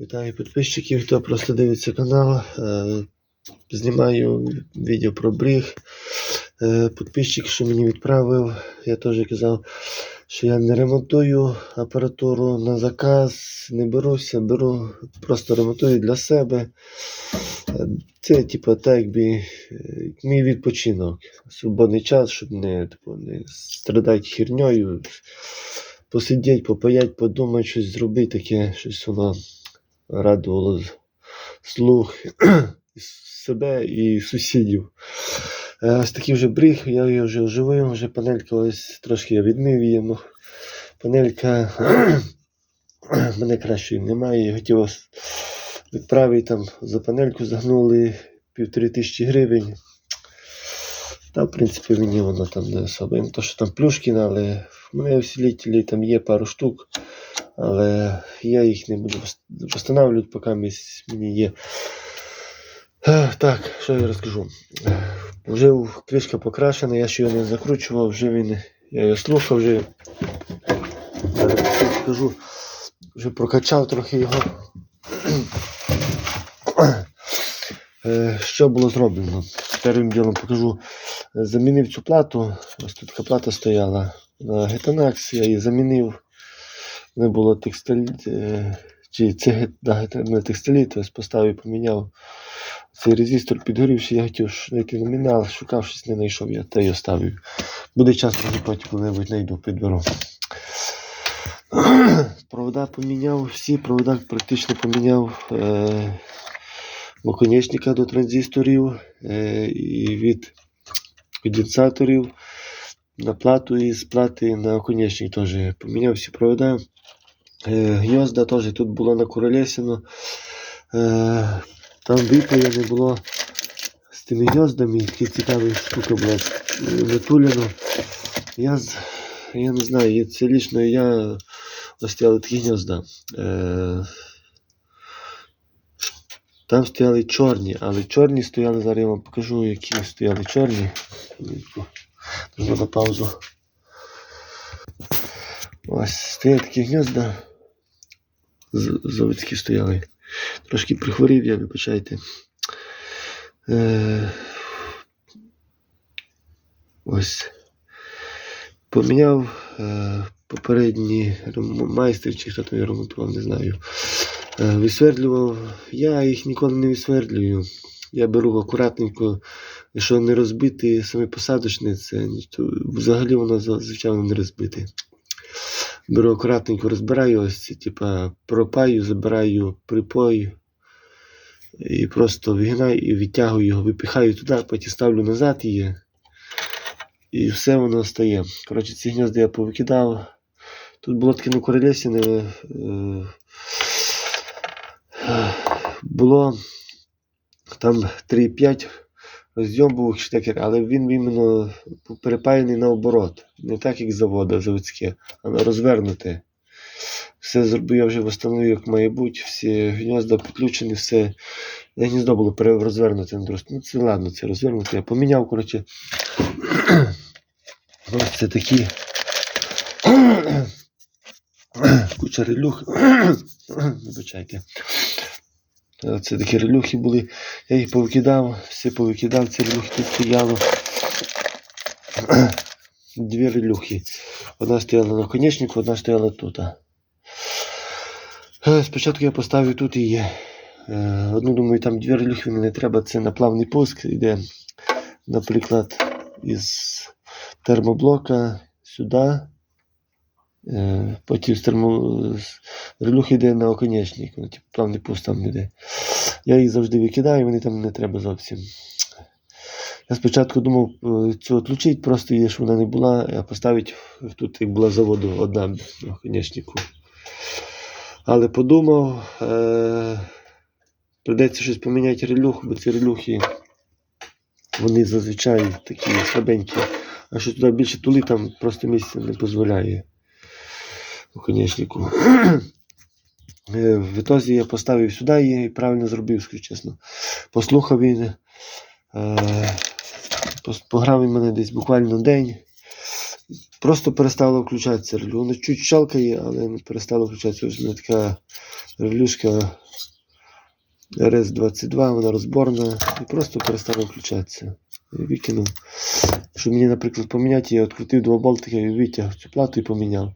Вітаю підписчиків, хто просто дивиться канал. Е, Знімаю відео про бриг. Е, Підписчик, що мені відправив, я теж казав, що я не ремонтую апаратуру на заказ, не беруся, беру, просто ремонтую для себе. Це, типу, так якби е, мій відпочинок. Свободний час, щоб не, типу, не страдати херньою. Посидіть, попаять, подумати, щось зробити, таке, щось воно радувало слух себе і сусідів. Е, Ось такий вже бріг, я її вже оживив, вже панелька ось трошки я відмив її. ну, Панелька мене кращої немає. Я хотів вас відправити там за панельку загнули півтори тисячі гривень. Та, в принципі, мені воно там не особо. Не то, що там Плюшкін, але в мене усилителі там є пару штук, але я їх не буду встановлювати, поки мені є. Е, Так, що я розкажу. Е, Вже кришка покрашена, я ще його не закручував, вже він, я його слухав, вже скажу, вже прокачав трохи його. Е, Що було зроблено? Першим ділом покажу. Замінив цю плату. Ось тут така плата стояла на Getanax, я її замінив. Не було текстиль, е, чи це не текстилі, тобто поставив, поміняв. Цей резистор підгорівши, я хотів знайти номінал, шукав щось, не знайшов, я те й оставив. Буде час, потім коли-небудь знайду, підберу. Провода поміняв, всі провода практично поміняв. Е, наконечника до транзисторів е, і від конденсаторів на плату і з плати на оконечник теж поміняв всі провода. Е, гнізда теж тут було накуролесено. Е, там випає не було з тими гніздами, такі цікаві штука була е, натулено. Я, я не знаю, це лічно я ось стояли такі гнізда. Там стояли чорні, але чорні стояли, зараз я вам покажу, які стояли чорні. Можна на паузу. Ось стоять такі гнізда. Заводські стояли. Трошки прихворів я, вибачайте. Е, ось. Поміняв е, попередній рем- майстер, чи хто там його ремонтував, не знаю. Е, Висвердлював, я їх ніколи не висвердлюю. Я беру акуратненько, якщо не розбити саме посадочне, це то взагалі воно звичайно не розбите. Беру акуратненько, розбираю ось ці, типа пропаю, забираю припой і просто вигинаю і відтягую його, випихаю туди, потім ставлю назад її. І все воно стає. Коротше, ці гнізда я повикидав. Тут було таке ну, корелесіне. Е, було там 3,5 розйомбових штекер, але він іменно перепаяний наоборот. Не так, як завода заводське, а розвернуте. Все зробив, я вже встановив, як має бути, всі гнізда підключені, все. Гніздо було розвернуте. Ну, це ладно, це розвернуте. Я поміняв, коротше. Ось це такі. Куча релюх. Вибачайте. Е, Це такі релюхи були. Я їх повикидав, все повикидав, ці релюхи тут стояло. Дві релюхи. Одна стояла на конечнику, одна стояла тут. Е, Спочатку я поставив тут її. Е, Одну думаю, там дві релюхи мені не треба, це на плавний пуск йде, наприклад, із термоблока сюди. Е, Потім з релюх йде на оконечник, ну, плавний пуст там йде. Я їх завжди викидаю, вони там не треба зовсім. Я спочатку думав е, цю відключити, просто її, щоб вона не була, а поставити тут, як була заводу, одна на оконечнику. Але подумав, е... придеться щось поміняти релюху, бо ці релюхи, вони зазвичай такі слабенькі. А що туди більше тули, там просто місце не дозволяє оконечнику. Е, В ітозі я поставив сюди і правильно зробив, скажу чесно. Послухав він, е, пограв він мене десь буквально день. Просто перестало включатися релю. Воно чуть щелкає, але не перестало включатися. Ось мене така релюшка RS-22, вона розборна і просто перестала включатися. Викинув. Щоб мені, наприклад, поміняти, я відкрутив два болтика і витяг цю плату і поміняв.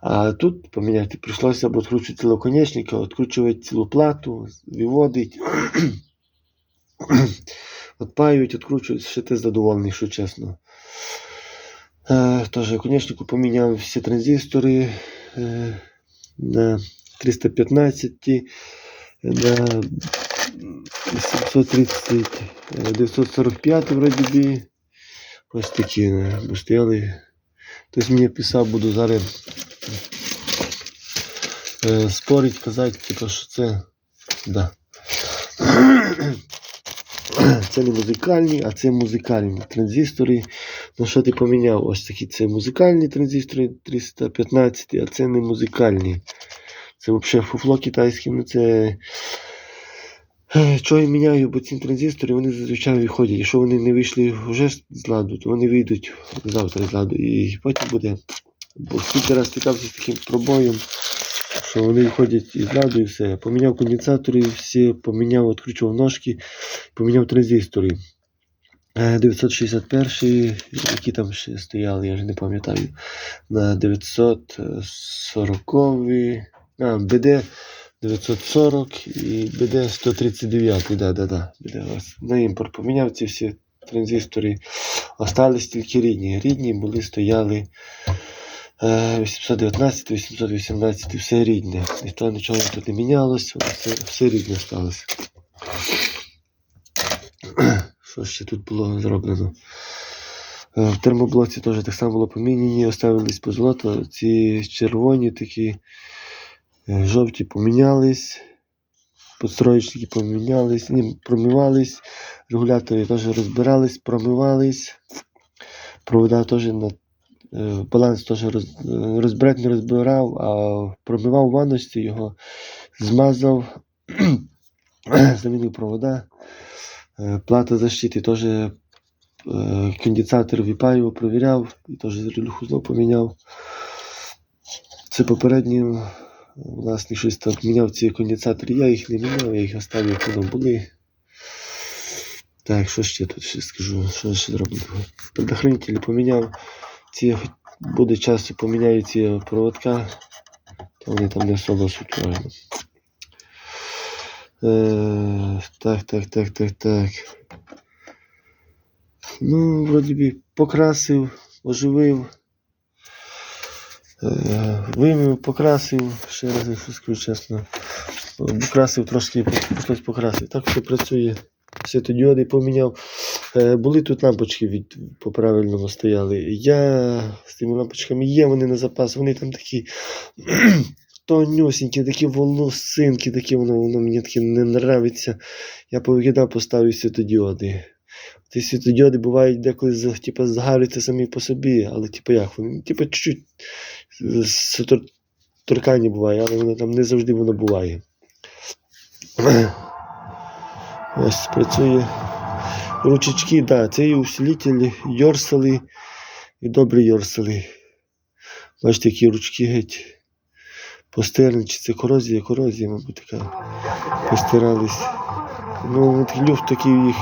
А тут поміняти прийшлося або відкручувати цілого відкручувати цілу плату, виводить. Отпаюють, відкручують, ще ти задоволений, що чесно. Е, Тож, конечнику поміняв всі транзистори е, на 315, на 730, е, 945 вроді би. Ось такі е, стояли. Хтось мені писав, буду зараз е, спорить, казати, типу, що це. Да. Це не музикальні, а це музикальні транзистори. Ну що ти поміняв? Ось такі це музикальні транзистори 315, а це не музикальні. Це взагалі фуфло китайське, ну це. Е, Чого я міняю, бо ці транзистори вони зазвичай виходять. Якщо вони не вийшли вже з ладу, то вони вийдуть завтра з ладу. І потім буде. Бо скільки раз стикався з таким пробоєм, що вони виходять із ладу і все. Поміняв конденсатори, всі, поміняв, відкручував ножки, поміняв транзистори. Е, 961, які там ще стояли, я вже не пам'ятаю. На 940, а, БД 940 і БД 139, да, да, да. На імпорт поміняв ці всі транзистори. Остались тільки рідні. Рідні були, стояли е, 819, 818, все рідне. Ніхто нічого тут не мінялось, все, все рідне сталося. Що ще тут було зроблено? Е, В термоблоці теж так само було поміняні, оставились по золоту. Ці червоні такі е, жовті помінялись, подстроєчники помінялись, ні, промивались, регулятори теж розбирались, промивались. Провода теж на е, баланс теж е, розбирати не розбирав, а промивав ванності його, змазав, замінив провода. Е, Плата защити теж е, конденсатор випаював, провіряв і теж релюху знову поміняв. Це попередньо власник щось там міняв ці конденсатори. Я їх не міняв, я їх оставив, як вони були. Так, що ще тут ще скажу, що ще зроблено? Предохранителі поміняв. Ці буде часу поміняю ці проводка, то вони там не особо суть. Е, так, так, так, так, так. Ну, вроді би, покрасив, оживив. Е, вимив, покрасив, ще раз, якщо скажу чесно. Покрасив трошки, хтось покрасив. Так все працює. Світодіоди поміняв. Е, були тут лампочки від, по правильному стояли. Я з тими лампочками є, вони на запас, вони там такі тонюсінькі, такі волосинки, такі воно, воно мені таке не нравиться. Я повикидав, поставив світодіоди. Ті світодіоди бувають деколи типу, згарюються самі по собі, але типу як вони? Типу чуть-чуть торкання буває, але воно там не завжди воно буває. Ось працює. Ручечки, да, це і усилителі, йорсали і добрі йорсали. Бачите, які ручки геть постерні, чи це корозія, корозія, мабуть, така. Постирались. Ну, от люфт такий їх.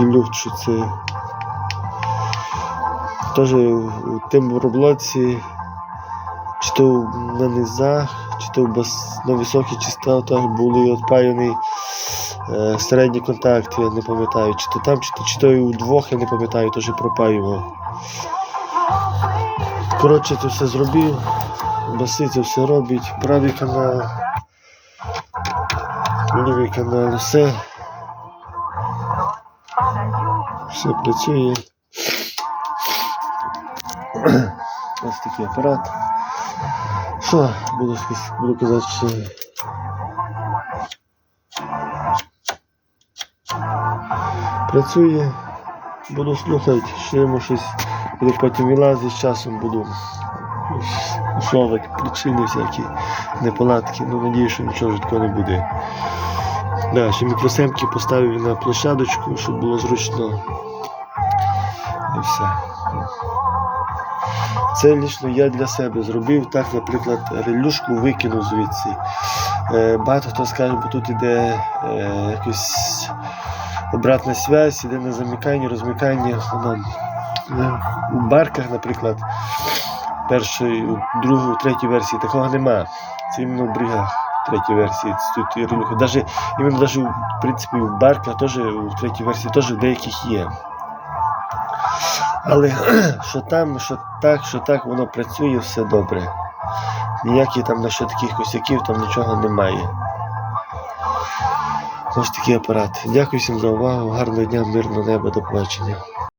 Люфт, що це. Теж у тим темброблоці, чи то на низах, чи то на високих частотах були відпаяні е, середні контакти, я не пам'ятаю, чи то там, чи то, чи то і у двох, я не пам'ятаю, теж пропаював. Коротше, це все зробив. Баси це все робить. Правий канал, лівий канал, все. Все працює. Ось такий апарат. Що буду, буду казати, що працює. Буду слухати, що йому щось буде потім вилазить, з часом буду усовувати причини всякі неполадки. Ну, надію, що нічого такого не буде. Да, ще мікросемки поставив на площадочку, щоб було зручно. І все. Це лічно я для себе зробив. Так, наприклад, релюшку викинув звідси. Е, Багато хто скаже, бо тут іде е, якось обратна зв'язь, іде на замикання, розмикання. Воно, е, у барках, наприклад, першої, другої, третій версії такого нема. Це іменно в бригах третій версії. І релюха. Даже, іменно даже, в принципі, в барках теж, у третій версії теж деяких є. Але що там, що так, що так, воно працює, все добре. Ніяких там на що таких косяків там нічого немає. Ось такий апарат. Дякую всім за увагу. Гарного дня, мирного неба, до побачення.